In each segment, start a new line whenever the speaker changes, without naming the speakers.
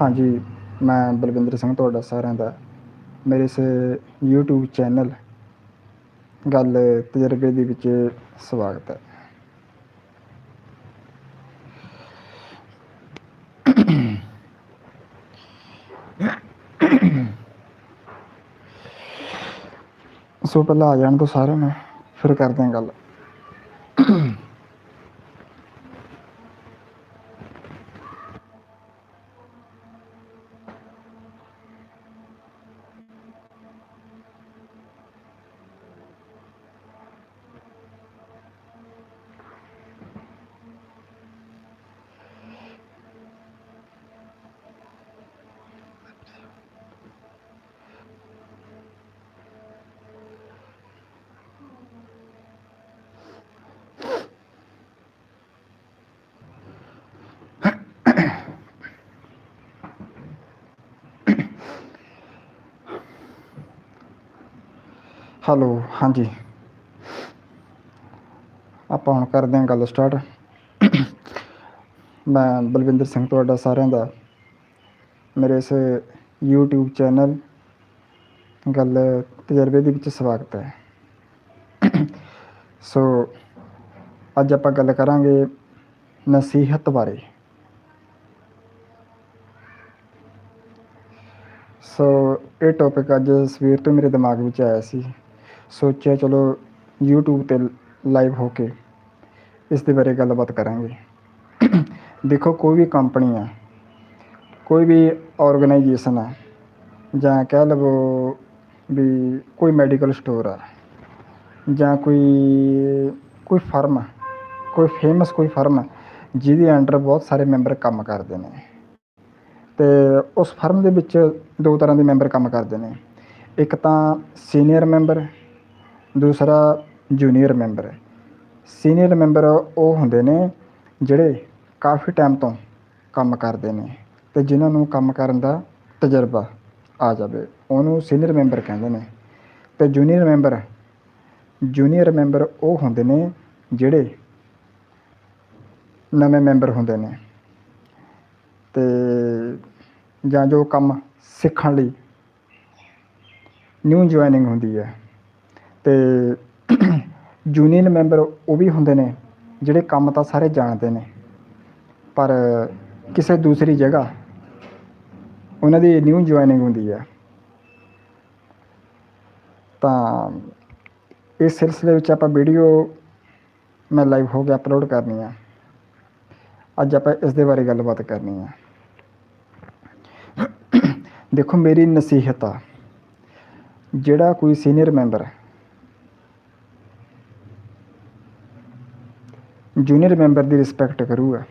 ਹਾਂਜੀ, ਮੈਂ ਬਲਵਿੰਦਰ ਸਿੰਘ ਤੁਹਾਡਾ ਸਾਰਿਆਂ ਦਾ। ਮੇਰੇ ਇਸ YouTube ਚੈਨਲ ਗੱਲ ਤਜਰਬੇ ਦੇ ਵਿੱਚ ਸਵਾਗਤ ਹੈ। ਸੋ ਪਹਿਲਾਂ ਆ ਜਾਣ ਤੋਂ ਸਾਰਿਆਂ ਨੂੰ, ਫਿਰ ਕਰਦੇ ਹਾਂ ਗੱਲ। ਹੈਲੋ, ਹਾਂਜੀ। ਆਪਾਂ ਹੁਣ ਕਰਦੇ ਹਾਂ ਗੱਲ ਸਟਾਰਟ। ਮੈਂ ਬਲਵਿੰਦਰ ਸਿੰਘ ਤੁਹਾਡਾ ਸਾਰਿਆਂ ਦਾ, ਮੇਰੇ ਇਸ YouTube ਚੈਨਲ ਗੱਲ ਤਜਰਬੇ ਦੇ ਵਿੱਚ ਸਵਾਗਤ ਹੈ। ਸੋ, ਅੱਜ ਆਪਾਂ ਗੱਲ ਕਰਾਂਗੇ ਨਸੀਹਤ ਬਾਰੇ। ਸੋ, ਇਹ ਟੌਪਿਕ ਅੱਜ ਸਵੇਰ ਤੋਂ ਮੇਰੇ ਦਿਮਾਗ ਵਿੱਚ ਆਇਆ ਸੀ। ਸੋਚਿਆ ਚਲੋ YouTube ਤੇ ਲਾਈਵ ਹੋ ਕੇ ਇਸ ਦੇ ਬਾਰੇ ਗੱਲਬਾਤ ਕਰਾਂਗੇ। ਦੇਖੋ ਕੋਈ ਵੀ ਕੰਪਨੀ ਆ ਕੋਈ ਵੀ ਆਰਗੇਨਾਈਜੇਸ਼ਨ ਆ ਜਾਂ ਕਹਿ ਲਵੋ ਵੀ ਕੋਈ ਮੈਡੀਕਲ ਸਟੋਰ ਆ ਜਾਂ ਕੋਈ ਕੋਈ ਫਰਮ ਕੋਈ ਫੇਮਸ ਕੋਈ ਫਰਮ ਜਿਹਦੇ ਅੰਡਰ ਬਹੁਤ ਸਾਰੇ ਮੈਂਬਰ ਕੰਮ ਕਰਦੇ ਨੇ। ਤੇ ਉਸ ਫਰਮ ਦੇ ਵਿੱਚ ਦੋ ਤਰ੍ਹਾਂ ਦੇ ਮੈਂਬਰ ਕੰਮ ਕਰਦੇ ਨੇ। ਇੱਕ ਤਾਂ ਸੀਨੀਅਰ ਮੈਂਬਰ ਦੂਸਰਾ ਜੂਨੀਅਰ ਮੈਂਬਰ ਸੀਨੀਅਰ ਮੈਂਬਰ ਉਹ ਹੁੰਦੇ ਨੇ ਜਿਹੜੇ ਕਾਫੀ ਟਾਈਮ ਤੋਂ ਕੰਮ ਕਰਦੇ ਨੇ ਅਤੇ ਜਿਨ੍ਹਾਂ ਨੂੰ ਕੰਮ ਕਰਨ ਦਾ ਤਜਰਬਾ ਆ ਜਾਵੇ, ਉਹਨੂੰ ਸੀਨੀਅਰ ਮੈਂਬਰ ਕਹਿੰਦੇ ਨੇ। ਅਤੇ ਜੂਨੀਅਰ ਮੈਂਬਰ ਜੂਨੀਅਰ ਮੈਂਬਰ ਉਹ ਹੁੰਦੇ ਨੇ ਜਿਹੜੇ ਨਵੇਂ ਮੈਂਬਰ ਹੁੰਦੇ ਨੇ ਅਤੇ ਜਾਂ ਜੋ ਕੰਮ ਸਿੱਖਣ ਲਈ ਨਿਊ ਜੁਆਇਨਿੰਗ ਹੁੰਦੀ ਹੈ। ਤੇ ਜੂਨੀਅਰ ਮੈਂਬਰ ਉਹ ਵੀ ਹੁੰਦੇ ਨੇ, ਜਿਹੜੇ ਕੰਮ ਤਾਂ ਸਾਰੇ ਜਾਣਦੇ ਨੇ, ਪਰ ਕਿਸੇ ਦੂਸਰੀ ਜਗ੍ਹਾ ਉਹਨਾਂ ਦੀ ਨਿਊ ਜੁਆਇਨਿੰਗ ਹੁੰਦੀ ਹੈ। ਤਾਂ ਇਸ ਸਿਲਸਿਲੇ ਵਿੱਚ ਆਪਾਂ ਵੀਡੀਓ ਮੈਂ ਲਾਈਵ ਹੋ ਕੇ ਅਪਲੋਡ ਕਰਨੀ ਆ। ਅੱਜ ਆਪਾਂ ਇਸ ਦੇ ਬਾਰੇ ਗੱਲਬਾਤ ਕਰਨੀ ਆ। ਦੇਖੋ ਮੇਰੀ ਨਸੀਹਤ ਆ, ਜਿਹੜਾ ਕੋਈ ਸੀਨੀਅਰ ਮੈਂਬਰ ਜੂਨੀਅਰ ਮੈਂਬਰ ਦੀ ਰਿਸਪੈਕਟ ਕਰੂਗਾ,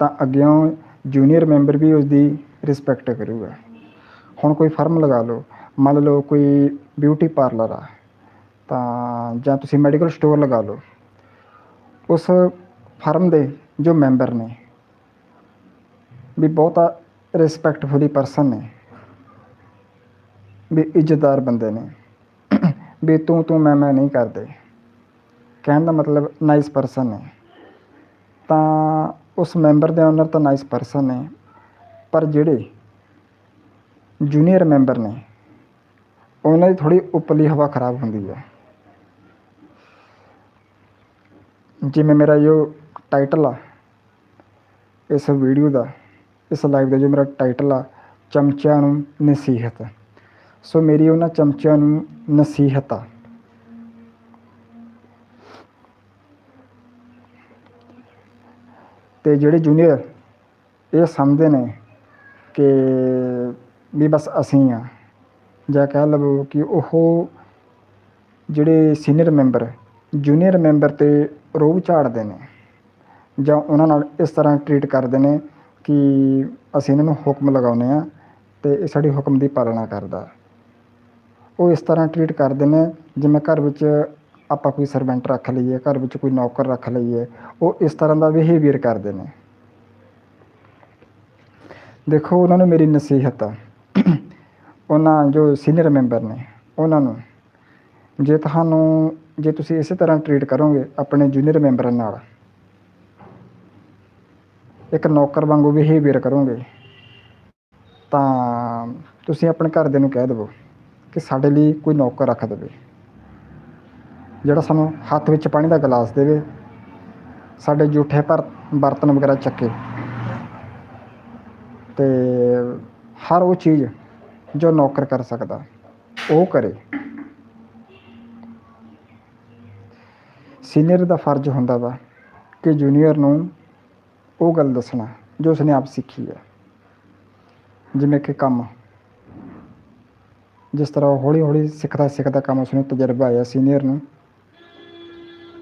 ਤਾਂ ਅੱਗਿਓਂ ਜੂਨੀਅਰ ਮੈਂਬਰ ਵੀ ਉਸ ਦੀ ਰਿਸਪੈਕਟ ਕਰੂਗਾ। ਹੁਣ ਕੋਈ ਫਰਮ ਲਗਾ ਲਓ, ਮੰਨ ਲਓ ਕੋਈ ਬਿਊਟੀ ਪਾਰਲਰ ਆ, ਤਾਂ ਜਾਂ ਤੁਸੀਂ ਮੈਡੀਕਲ ਸਟੋਰ ਲਗਾ ਲਓ, ਉਸ ਫਰਮ ਦੇ ਜੋ ਮੈਂਬਰ ਨੇ, ਵੀ ਬਹੁਤਾ ਰਿਸਪੈਕਟਫੁਲੀ ਪਰਸਨ ਨੇ, ਵੀ ਇੱਜ਼ਤਦਾਰ ਬੰਦੇ ਨੇ। ਵੀ ਤੂੰ ਤੂੰ ਮੈਂ ਮੈਂ ਨਹੀਂ ਕਰਦੇ। ਕਹਿਣ ਦਾ ਮਤਲਬ ਨਾਈਸ ਪਰਸਨ ਹੈ। ਤਾਂ ਉਸ ਮੈਂਬਰ ਦੇ ਓਨਰ ਤਾਂ ਨਾਈਸ ਪਰਸਨ ਨੇ ਪਰ ਜਿਹੜੇ ਜੂਨੀਅਰ ਮੈਂਬਰ ਨੇ, ਉਹਨਾਂ ਦੀ ਥੋੜੀ ਉਪਰਲੀ ਹਵਾ ਖਰਾਬ ਹੁੰਦੀ ਹੈ। ਜਿਵੇਂ ਮੇਰਾ ਜੋ ਟਾਈਟਲ ਆ, ਇਸ ਵੀਡੀਓ ਦਾ, ਇਸ ਲਾਈਵ ਦਾ ਜੋ ਮੇਰਾ ਟਾਈਟਲ ਆ, ਚਮਚਿਆਂ ਨੂੰ ਨਸੀਹਤ। ਸੋ ਮੇਰੀ ਉਹਨਾਂ ਚਮਚਿਆਂ ਨੂੰ ਨਸੀਹਤ ਆ। ਅਤੇ ਜਿਹੜੇ ਜੂਨੀਅਰ ਇਹ ਸਮਝਦੇ ਨੇ ਕਿ ਵੀ ਬਸ ਅਸੀਂ ਹਾਂ ਜਾਂ ਕਹਿ ਲਵੋ ਕਿ ਉਹ ਜਿਹੜੇ ਸੀਨੀਅਰ ਮੈਂਬਰ ਜੂਨੀਅਰ ਮੈਂਬਰ ਤੇ ਰੋਬ ਝਾੜਦੇ ਨੇ ਜਾਂ ਉਹਨਾਂ ਨਾਲ ਇਸ ਤਰ੍ਹਾਂ ਟਰੀਟ ਕਰਦੇ ਨੇ ਕਿ ਅਸੀਂ ਇਹਨਾਂ ਨੂੰ ਹੁਕਮ ਲਗਾਉਂਦੇ ਹਾਂ ਅਤੇ ਇਹ ਸਾਡੇ ਹੁਕਮ ਦੀ ਪਾਲਣਾ ਕਰਦਾ। ਉਹ ਇਸ ਤਰ੍ਹਾਂ ਟਰੀਟ ਕਰਦੇ ਨੇ ਜਿਵੇਂ ਘਰ ਵਿੱਚ ਆਪਾਂ ਕੋਈ ਸਰਵੈਂਟ ਰੱਖ ਲਈਏ, ਘਰ ਵਿੱਚ ਕੋਈ ਨੌਕਰ ਰੱਖ ਲਈਏ, ਉਹ ਇਸ ਤਰ੍ਹਾਂ ਦਾ ਬਿਹੇਵੀਅਰ ਕਰਦੇ ਨੇ। ਦੇਖੋ, ਉਹਨਾਂ ਨੂੰ ਮੇਰੀ ਨਸੀਹਤ ਆ। ਉਹਨਾਂ ਜੋ ਸੀਨੀਅਰ ਮੈਂਬਰ ਨੇ, ਉਹਨਾਂ ਨੂੰ ਜੇ ਤੁਹਾਨੂੰ, ਜੇ ਤੁਸੀਂ ਇਸੇ ਤਰ੍ਹਾਂ ਟਰੀਟ ਕਰੋਗੇ ਆਪਣੇ ਜੂਨੀਅਰ ਮੈਂਬਰਾਂ ਨਾਲ, ਇੱਕ ਨੌਕਰ ਵਾਂਗੂ ਬਿਹੇਵੀਅਰ ਕਰੋਗੇ, ਤਾਂ ਤੁਸੀਂ ਆਪਣੇ ਘਰਦਿਆਂ ਨੂੰ ਕਹਿ ਦੇਵੋ ਕਿ ਸਾਡੇ ਲਈ ਕੋਈ ਨੌਕਰ ਰੱਖ ਦੇਵੇ। ਜਿਹੜਾ ਸਾਨੂੰ ਹੱਥ ਵਿੱਚ ਪਾਣੀ ਦਾ ਗਲਾਸ ਦੇਵੇ, ਸਾਡੇ ਜੂਠੇ ਪਰ ਬਰਤਨ ਵਗੈਰਾ ਚੱਕੇ। ਤੇ ਹਰ ਉਹ ਚੀਜ਼ ਜੋ ਨੌਕਰ ਕਰ ਸਕਦਾ, ਉਹ ਕਰੇ। ਸੀਨੀਅਰ ਦਾ ਫਰਜ਼ ਹੁੰਦਾ ਵਾ ਕਿ ਜੂਨੀਅਰ ਨੂੰ ਉਹ ਗੱਲ ਦੱਸਣਾ ਜੋ ਉਸਨੇ ਆਪ ਸਿੱਖੀ ਹੈ। ਜਿਵੇਂ ਕਿ ਕੰਮ। ਜਿਸ ਤਰ੍ਹਾਂ ਹੌਲੀ ਹੌਲੀ ਸਿੱਖਦਾ ਸਿੱਖਦਾ ਕੰਮ ਉਸਨੂੰ ਤਜਰਬਾ ਆਇਆ ਸੀਨੀਅਰ ਨੂੰ।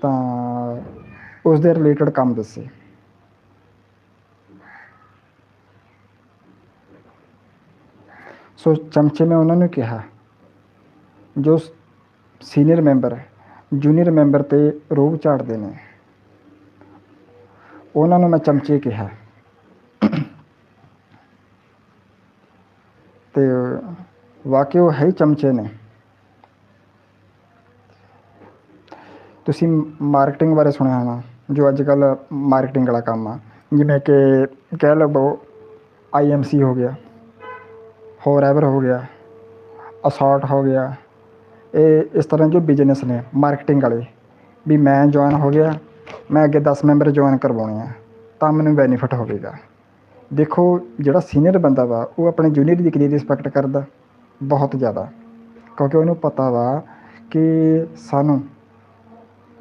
ਤਾਂ ਉਸ ਦੇ ਰਿਲੇਟਡ ਕੰਮ ਦੱਸੇ। ਸੋ ਚਮਚੇ ਮੈਂ ਉਹਨਾਂ ਨੂੰ ਕਿਹਾ, ਜੋ ਸੀਨੀਅਰ ਮੈਂਬਰ ਜੂਨੀਅਰ ਮੈਂਬਰ ਤੇ ਰੋਬ ਝਾੜਦੇ ਨੇ। ਉਹਨਾਂ ਨੂੰ ਮੈਂ ਚਮਚੇ ਕਿਹਾ। ਤੇ ਵਾਕਿਆ ਉਹ ਹੈ ਹੀ ਚਮਚੇ ਨੇ। ਤੁਸੀਂ ਮਾਰਕੀਟਿੰਗ ਬਾਰੇ ਸੁਣਿਆ ਹੋਣਾ, ਜੋ ਅੱਜ ਕੱਲ੍ਹ ਮਾਰਕੀਟਿੰਗ ਵਾਲਾ ਕੰਮ ਆ। ਜਿਵੇਂ ਕਿ ਕਹਿ ਲਓ ਸੀ ਹੋ ਗਿਆ ਫੋਰਐਵਰ ਹੋ ਗਿਆ ਅਸਾਰਟ ਹੋ ਗਿਆ, ਇਹ ਇਸ ਤਰ੍ਹਾਂ ਜੋ ਬਿਜ਼ਨਸ ਨੇ ਮਾਰਕੀਟਿੰਗ ਵਾਲੇ, ਵੀ ਮੈਂ ਜੁਆਇਨ ਹੋ ਗਿਆ, ਮੈਂ ਅੱਗੇ 10 ਮੈਂਬਰ ਜੁਆਇਨ ਕਰਵਾਉਣੇ ਆ, ਤਾਂ ਮੈਨੂੰ ਬੈਨੀਫਿਟ ਹੋਵੇਗਾ। ਦੇਖੋ, ਜਿਹੜਾ ਸੀਨੀਅਰ ਬੰਦਾ ਵਾ, ਉਹ ਆਪਣੇ ਜੂਨੀਅਰ ਦੀ ਕਿੰਨੀ ਰਿਸਪੈਕਟ ਕਰਦਾ, ਬਹੁਤ ਜ਼ਿਆਦਾ। ਕਿਉਂਕਿ ਉਹਨੂੰ ਪਤਾ ਵਾ ਕਿ ਸਾਨੂੰ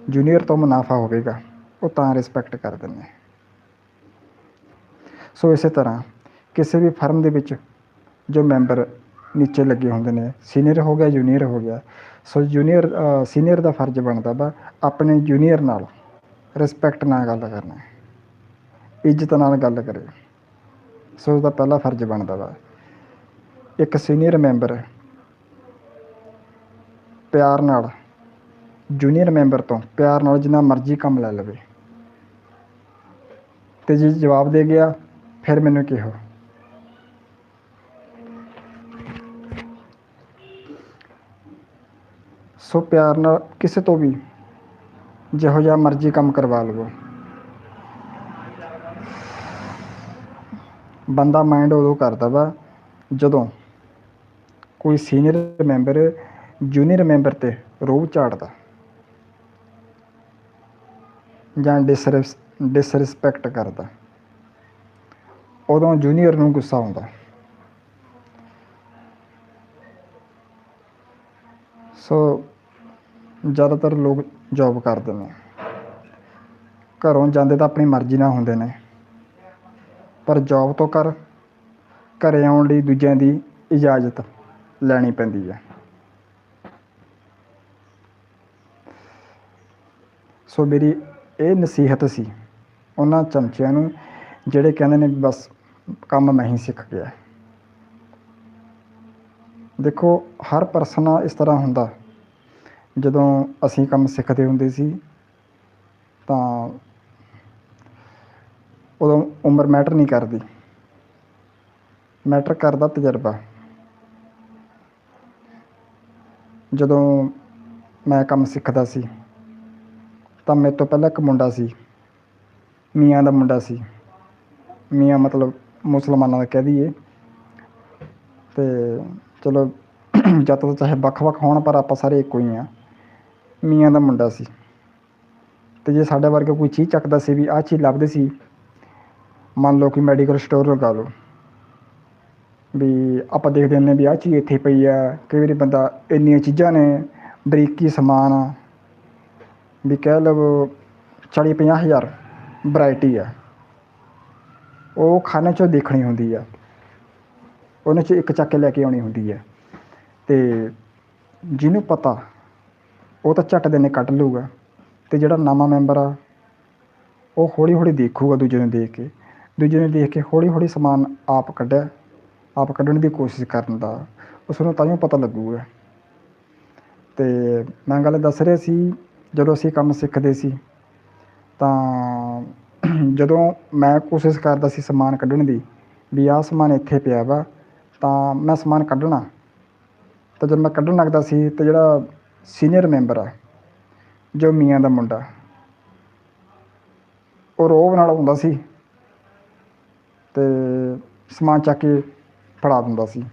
ਜੂਨੀਅਰ ਤੋਂ ਮੁਨਾਫਾ ਹੋਵੇਗਾ, ਉਹ ਤਾਂ ਰਿਸਪੈਕਟ ਕਰ ਦਿੰਦੇ ਸੋ ਇਸੇ ਤਰ੍ਹਾਂ ਕਿਸੇ ਵੀ ਫਰਮ ਦੇ ਵਿੱਚ ਜੋ ਮੈਂਬਰ ਨੀਚੇ ਲੱਗੇ ਹੁੰਦੇ ਨੇ ਸੀਨੀਅਰ ਹੋ ਗਿਆ ਜੂਨੀਅਰ ਹੋ ਗਿਆ, ਸੋ ਜੂਨੀਅਰ ਸੀਨੀਅਰ ਦਾ ਫਰਜ਼ ਬਣਦਾ ਵਾ ਆਪਣੇ ਜੂਨੀਅਰ ਨਾਲ ਰਿਸਪੈਕਟ ਨਾਲ ਗੱਲ ਕਰਨਾ ਇੱਜ਼ਤ ਨਾਲ ਗੱਲ ਕਰੇ। ਸੋ ਉਸਦਾ ਪਹਿਲਾ ਫਰਜ਼ ਬਣਦਾ ਵਾ, ਇੱਕ ਸੀਨੀਅਰ ਮੈਂਬਰ ਪਿਆਰ ਨਾਲ ਜੂਨੀਅਰ ਮੈਂਬਰ ਤੋਂ ਪਿਆਰ ਨਾਲ ਜਿੰਨਾ ਮਰਜ਼ੀ ਕੰਮ ਲੈ ਲਵੇ। ਤੇ ਜੇ ਜਵਾਬ ਦੇ ਗਿਆ, ਫਿਰ ਮੈਨੂੰ ਕਿਹਾ। ਸੋ ਪਿਆਰ ਨਾਲ ਕਿਸੇ ਤੋਂ ਵੀ ਜਿਹੋ ਜਿਹਾ ਮਰਜ਼ੀ ਕੰਮ ਕਰਵਾ ਲਵੋ। ਬੰਦਾ ਮਾਈਂਡ ਉਦੋਂ ਕਰਦਾ ਵਾ ਜਦੋਂ ਕੋਈ ਸੀਨੀਅਰ ਮੈਂਬਰ ਜੂਨੀਅਰ ਮੈਂਬਰ ਤੇ ਰੋਬ ਝਾੜਦਾ। ਜਾਂ ਡਿਸਰਿਸ ਡਿਸਰਿਸਪੈਕਟ ਕਰਦਾ। ਉਦੋਂ ਜੂਨੀਅਰ ਨੂੰ ਗੁੱਸਾ ਆਉਂਦਾ। ਸੋ ਜ਼ਿਆਦਾਤਰ ਲੋਕ ਜੌਬ ਕਰਦੇ ਨੇ। ਘਰੋਂ ਜਾਂਦੇ ਤਾਂ ਆਪਣੀ ਮਰਜ਼ੀ ਨਾਲ ਹੁੰਦੇ ਨੇ। ਪਰ ਜੌਬ ਤੋਂ ਕਰ ਘਰੇ ਆਉਣ ਲਈ ਦੂਜਿਆਂ ਦੀ ਇਜਾਜ਼ਤ ਲੈਣੀ ਪੈਂਦੀ ਹੈ। ਸੋ ਮੇਰੀ ਇਹ ਨਸੀਹਤ ਸੀ ਉਹਨਾਂ ਚਮਚਿਆਂ ਨੂੰ, ਜਿਹੜੇ ਕਹਿੰਦੇ ਨੇ ਬਸ ਕੰਮ ਮੈਂ ਹੀ ਸਿੱਖ ਗਿਆ। ਦੇਖੋ, ਹਰ ਪਰਸਨ ਇਸ ਤਰ੍ਹਾਂ ਹੁੰਦਾ। ਜਦੋਂ ਅਸੀਂ ਕੰਮ ਸਿੱਖਦੇ ਹੁੰਦੇ ਸੀ, ਤਾਂ ਉਦੋਂ ਉਮਰ ਮੈਟਰ ਨਹੀਂ ਕਰਦੀ। ਮੈਟਰ ਕਰਦਾ ਤਜਰਬਾ। ਜਦੋਂ ਮੈਂ ਕੰਮ ਸਿੱਖਦਾ ਸੀ ਤਾਂ ਮੇਰੇ ਤੋਂ ਪਹਿਲਾਂ ਇੱਕ ਮੁੰਡਾ ਸੀ। ਮੀਆਂ ਦਾ ਮੁੰਡਾ ਸੀ। ਮੀਆਂ ਮਤਲਬ ਮੁਸਲਮਾਨਾਂ ਦਾ ਕਹਿ ਦਈਏ। ਤੇ ਚਲੋ, ਜਦ ਤੱਕ ਚਾਹੇ ਵੱਖ-ਵੱਖ ਹੋਣ, ਪਰ ਆਪਾਂ ਸਾਰੇ ਇੱਕੋ ਹੀ ਆ ਮੀਆਂ ਦਾ ਮੁੰਡਾ ਸੀ। ਤੇ ਜੇ ਸਾਡੇ ਵਰਗਾ ਕੋਈ ਚੀਜ਼ ਚੱਕਦਾ ਸੀ ਵੀ ਆਹ ਚੀਜ਼ ਲੱਭਦੇ ਸੀ, ਮੰਨ ਲਓ ਕਿ ਮੈਡੀਕਲ ਸਟੋਰ ਲਗਾ ਲਓ, ਵੀ ਆਪਾਂ ਦੇਖਦੇ ਹੁੰਦੇ ਵੀ ਆਹ ਚੀਜ਼ ਇੱਥੇ ਪਈ ਆ, ਕਈ ਵਾਰੀ ਬੰਦਾ ਇੰਨੀਆਂ ਚੀਜ਼ਾਂ ਨੇ, ਬਰੀਕੀ ਸਮਾਨ ਵੀ ਕਹਿ ਲਓ ਚਾਲੀ ਪੰਜਾਹ ਹਜ਼ਾਰ ਵਰਾਇਟੀ ਆ। ਉਹ ਖਾਨੇ 'ਚੋਂ ਦੇਖਣੀ ਹੁੰਦੀ ਆ। ਉਹਨੇ 'ਚ ਇੱਕ ਚੱਕ ਕੇ ਲੈ ਕੇ ਆਉਣੀ ਹੁੰਦੀ ਹੈ ਤੇ ਜਿਹਨੂੰ ਪਤਾ, ਉਹ ਤਾਂ ਝੱਟ ਦੇ ਨੇ ਕੱਢ ਲਊਗਾ। ਤੇ ਜਿਹੜਾ ਨਵਾਂ ਮੈਂਬਰ ਆ, ਉਹ ਹੌਲੀ ਹੌਲੀ ਦੇਖੂਗਾ ਦੂਜੇ ਨੂੰ ਦੇਖ ਕੇ। ਦੂਜੇ ਨੂੰ ਦੇਖ ਕੇ ਹੌਲੀ ਹੌਲੀ ਸਮਾਨ ਆਪ ਕੱਢਿਆ। ਆਪ ਕੱਢਣ ਦੀ ਕੋਸ਼ਿਸ਼ ਕਰਨ ਦਾ। ਉਸ ਨੂੰ ਤਾਂ ਹੀ ਪਤਾ ਲੱਗੂਗਾ। ਤੇ ਮੈਂ ਗੱਲ ਦੱਸ ਰਿਹਾ ਸੀ ਜਦੋਂ ਅਸੀਂ ਕੰਮ ਸਿੱਖਦੇ ਸੀ, ਤਾਂ ਜਦੋਂ ਮੈਂ ਕੋਸ਼ਿਸ਼ ਕਰਦਾ ਸੀ ਸਮਾਨ ਕੱਢਣ ਦੀ ਵੀ ਆਹ ਸਮਾਨ ਇੱਥੇ ਪਿਆ ਵਾ, ਤਾਂ ਮੈਂ ਸਮਾਨ ਕੱਢਣਾ। ਤਾਂ ਜਦ ਮੈਂ ਕੱਢਣ ਲੱਗਦਾ ਸੀ, ਤਾਂ ਜਿਹੜਾ ਸੀਨੀਅਰ ਮੈਂਬਰ ਆ, ਜੋ ਮੀਆਂ ਦਾ ਮੁੰਡਾ, ਉਹ ਰੋਬ ਨਾਲ ਹੁੰਦਾ ਸੀ ਤੇ ਸਮਾਨ ਚੱਕ ਕੇ ਫੜਾ ਦਿੰਦਾ ਸੀ।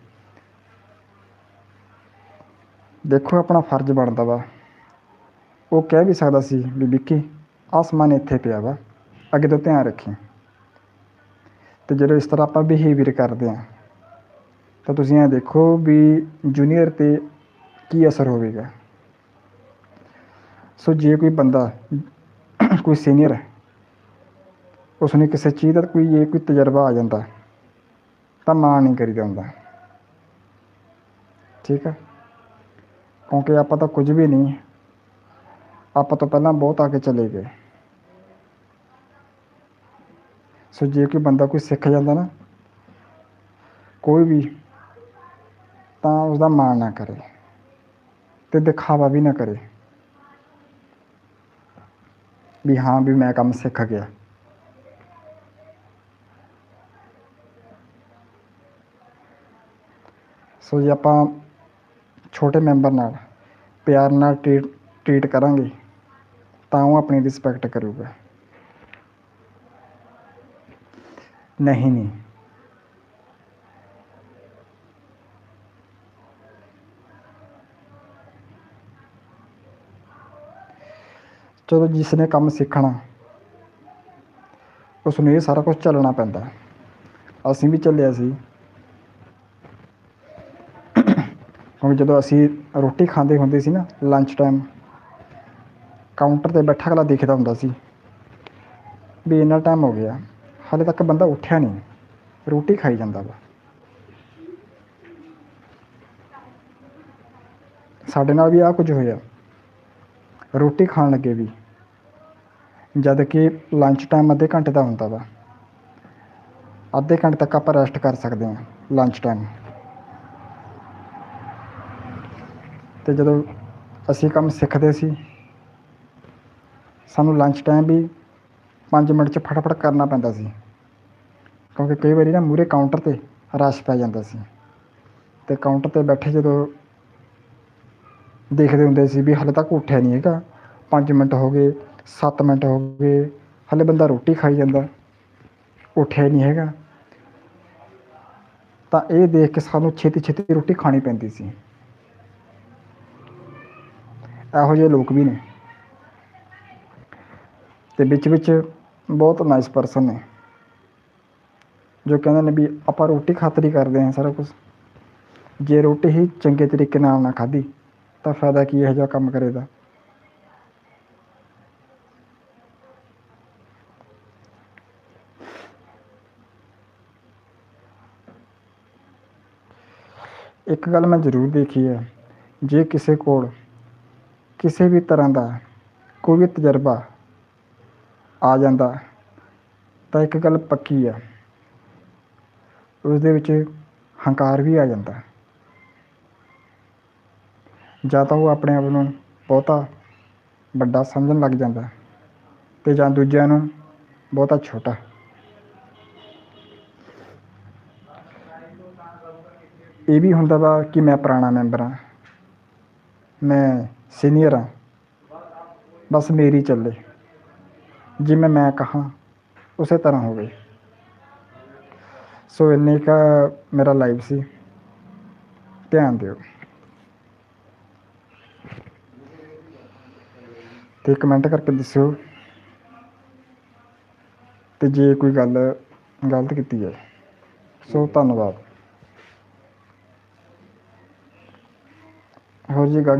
ਦੇਖੋ ਆਪਣਾ ਫਰਜ਼ ਬਣਦਾ ਵਾ। ਉਹ ਕਹਿ ਵੀ ਸਕਦਾ ਸੀ ਵੀ ਵਿੱਕੀ, ਆਸਮਾਨ ਇੱਥੇ ਪਿਆ ਵਾ, ਅੱਗੇ ਤੋਂ ਧਿਆਨ ਰੱਖੀ। ਤੇ ਜਦੋਂ ਇਸ ਤਰ੍ਹਾਂ ਆਪਾਂ ਬਿਹੇਵੀਅਰ ਕਰਦੇ ਹਾਂ, ਤਾਂ ਤੁਸੀਂ ਇਹ ਦੇਖੋ ਵੀ ਜੂਨੀਅਰ ਤੇ ਕੀ ਅਸਰ ਹੋਵੇਗਾ। ਸੋ ਜੇ ਕੋਈ ਬੰਦਾ, ਕੋਈ ਸੀਨੀਅਰ ਹੈ ਉਸ ਨੂੰ ਕਿਸੇ ਚੀਜ਼ ਦਾ ਕੋਈ ਇਹ ਕੋਈ ਤਜਰਬਾ ਆ ਜਾਂਦਾ, ਤਾਂ ਮਾਣ ਨਹੀਂ ਕਰੀਦਾ ਹੁੰਦਾ। ਠੀਕ ਹੈ ਕਿਉਂਕਿ ਆਪਾਂ ਤਾਂ ਕੁਝ ਵੀ ਨਹੀਂ ਆਪਾਂ ਤੋਂ ਪਹਿਲਾਂ ਬਹੁਤ ਆ ਕੇ ਚਲੇ ਗਏ। ਸੋ ਜੇ ਕੋਈ ਬੰਦਾ ਕੋਈ ਸਿੱਖ ਜਾਂਦਾ ਨਾ, ਕੋਈ ਵੀ, ਤਾਂ ਉਸਦਾ ਮਾਣ ਨਾ ਕਰੇ ਤੇ ਦਿਖਾਵਾ ਵੀ ਨਾ ਕਰੇ ਵੀ ਹਾਂ ਵੀ ਮੈਂ ਕੰਮ ਸਿੱਖ ਗਿਆ। ਸੋ ਜੇ ਆਪਾਂ ਛੋਟੇ ਮੈਂਬਰ ਨਾਲ, ਪਿਆਰ ਨਾਲ ਟ੍ਰੀਟ ਟ੍ਰੀਟ ਕਰਾਂਗੇ ਤਾਂ ਉਹ ਆਪਣੀ ਰਿਸਪੈਕਟ ਕਰੂਗਾ। ਨਹੀਂ ਨਹੀਂ। ਚਲੋ ਜਿਸ ਨੇ ਕੰਮ ਸਿੱਖਣਾ ਉਸ ਨੂੰ ਇਹ ਸਾਰਾ ਕੁਝ ਚੱਲਣਾ ਪੈਂਦਾ। ਅਸੀਂ ਵੀ ਚੱਲਿਆ ਸੀ। ਕਿਉਂਕਿ ਜਦੋਂ ਅਸੀਂ ਰੋਟੀ ਖਾਂਦੇ ਹੁੰਦੇ ਸੀ ਨਾ ਲੰਚ ਟਾਈਮ ਕਾਊਂਟਰ ਤੇ ਬੈਠਾ ਅਗਲਾ ਦੇਖਦਾ ਹੁੰਦਾ ਸੀ ਵੀ ਇੰਨਾ ਟਾਈਮ ਹੋ ਗਿਆ, ਹਾਲੇ ਤੱਕ ਬੰਦਾ ਉੱਠਿਆ ਨਹੀਂ, ਰੋਟੀ ਖਾਈ ਜਾਂਦਾ ਵਾ। ਸਾਡੇ ਨਾਲ ਵੀ ਆ ਕੁਝ ਹੋਇਆ। ਰੋਟੀ ਖਾਣ ਲੱਗੇ ਵੀ, ਜਦ ਕਿ ਲੰਚ ਟਾਈਮ ਅੱਧੇ ਘੰਟੇ ਦਾ ਹੁੰਦਾ ਵਾ। ਅੱਧੇ ਘੰਟੇ ਤੱਕ ਆਪਾਂ ਰੈਸਟ ਕਰ ਸਕਦੇ ਹਾਂ ਲੰਚ ਟਾਈਮ ਤੇ ਜਦੋਂ ਅਸੀਂ ਕੰਮ ਸਿੱਖਦੇ ਸੀ ਸਾਨੂੰ ਲੰਚ ਟਾਈਮ ਵੀ 5 ਮਿੰਟ 'ਚ ਫਟਾਫਟ ਕਰਨਾ ਪੈਂਦਾ ਸੀ। ਕਿਉਂਕਿ ਕਈ ਵਾਰੀ ਨਾ ਮੂਰੇ ਕਾਊਂਟਰ ਤੇ ਰਸ਼ ਪੈ ਜਾਂਦਾ ਸੀ। ਤੇ ਕਾਊਂਟਰ ਤੇ ਬੈਠੇ ਜਦੋਂ ਦੇਖਦੇ ਹੁੰਦੇ ਸੀ ਵੀ ਹਾਲੇ ਤੱਕ ਉੱਠਿਆ ਨਹੀਂ ਹੈਗਾ। 5 ਮਿੰਟ ਹੋ ਗਏ 7 ਮਿੰਟ ਹੋ ਗਏ, ਹਾਲੇ ਬੰਦਾ ਰੋਟੀ ਖਾਈ ਜਾਂਦਾ, ਉੱਠਿਆ ਨਹੀਂ ਹੈਗਾ। ਤਾਂ ਇਹ ਦੇਖ ਕੇ ਸਾਨੂੰ ਛੇਤੀ ਛੇਤੀ ਰੋਟੀ ਖਾਣੀ ਪੈਂਦੀ ਸੀ। ਇਹੋ ਜਿਹੇ ਲੋਕ ਵੀ ਨੇ। ਤੇ ਵਿੱਚ ਵਿੱਚ ਬਹੁਤ ਨਾਈਸ ਪਰਸਨ ਨੇ। ਜੋ ਕਹਿੰਦੇ ਨੇ ਵੀ ਆਪਾਂ ਰੋਟੀ ਖਾਤਰੀ ਕਰਦੇ ਹਾਂ ਸਾਰਾ ਕੁਝ ਜੇ ਰੋਟੀ ਹੀ ਚੰਗੇ ਤਰੀਕੇ ਨਾਲ ਨਾ ਖਾਧੀ, ਤਾਂ ਫਾਇਦਾ ਕੀ ਇਹੋ ਜਿਹਾ ਕੰਮ ਕਰੇ ਦਾ ਇੱਕ ਗੱਲ ਮੈਂ ਜ਼ਰੂਰ ਦੇਖੀ ਹੈ, ਜੇ ਕਿਸੇ ਕੋਲ ਕਿਸੇ ਵੀ ਤਰ੍ਹਾਂ ਦਾ ਕੋਈ ਵੀ ਤਜਰਬਾ ਆ ਜਾਂਦਾ ਤਾਂ ਇੱਕ ਗੱਲ ਪੱਕੀ ਆ ਉਸ ਦੇ ਵਿੱਚ ਹੰਕਾਰ ਵੀ ਆ ਜਾਂਦਾ ਜਾਂ ਤਾਂ ਉਹ ਆਪਣੇ ਆਪ ਨੂੰ ਬਹੁਤਾ ਵੱਡਾ ਸਮਝਣ ਲੱਗ ਜਾਂਦਾ ਤੇ ਜਾਂ ਦੂਜਿਆਂ ਨੂੰ ਬਹੁਤਾ ਛੋਟਾ। ਇਹ ਵੀ ਹੁੰਦਾ ਵਾ ਕਿ ਮੈਂ ਪੁਰਾਣਾ ਮੈਂਬਰ ਹਾਂ। ਮੈਂ ਸੀਨੀਅਰ ਹਾਂ। ਬਸ ਮੇਰੀ ਚੱਲੇ। ਜਿਵੇਂ ਮੈਂ ਕਹਾਂ, ਉਸੇ ਤਰ੍ਹਾਂ ਹੋਵੇ ਸੋ ਇੰਨੇ ਕਾ ਮੇਰਾ ਲਾਈਵ ਸੀ। ਧਿਆਨ ਦਿਓ। ਤੇ ਕਮੈਂਟ ਕਰਕੇ ਦੱਸਿਓ। ਤੇ ਜੇ ਕੋਈ ਗੱਲ ਗਲਤ ਕੀਤੀ ਹੈ ਸੋ ਧੰਨਵਾਦ। ਹੋਰ ਜੀ, ਗਾਗੀ